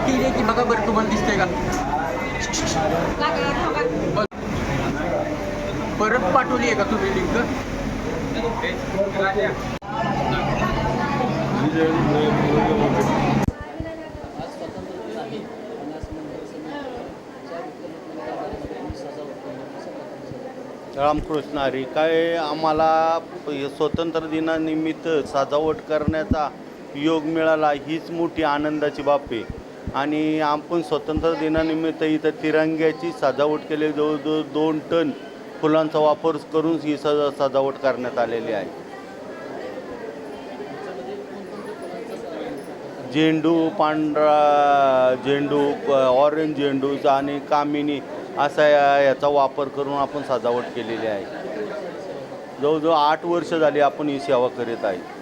की की बघा बरं तुम्हाला दिसते का? परत पाठवली आहे का तुम्ही लिंक रामकृष्ण हरी काय आम्हाला स्वतंत्र दिनानिमित्त सजावट करण्याचा योग मिळाला हीच मोठी आनंदाची बाब आहे. आणि आपण स्वतंत्र दिनानिमित्त इथं तिरंग्याची सजावट केली. जवळजवळ दोन टन फुलांचा वापर करून ही सजा सजावट करण्यात आलेली आहे. झेंडू पांढरा झेंडू ऑरेंज झेंडूचा आणि कामिनी असा या- याचा वापर करून आपण सजावट केलेली आहे. जवळजवळ आठ वर्ष झाली आपण ही सेवा करीत आहे.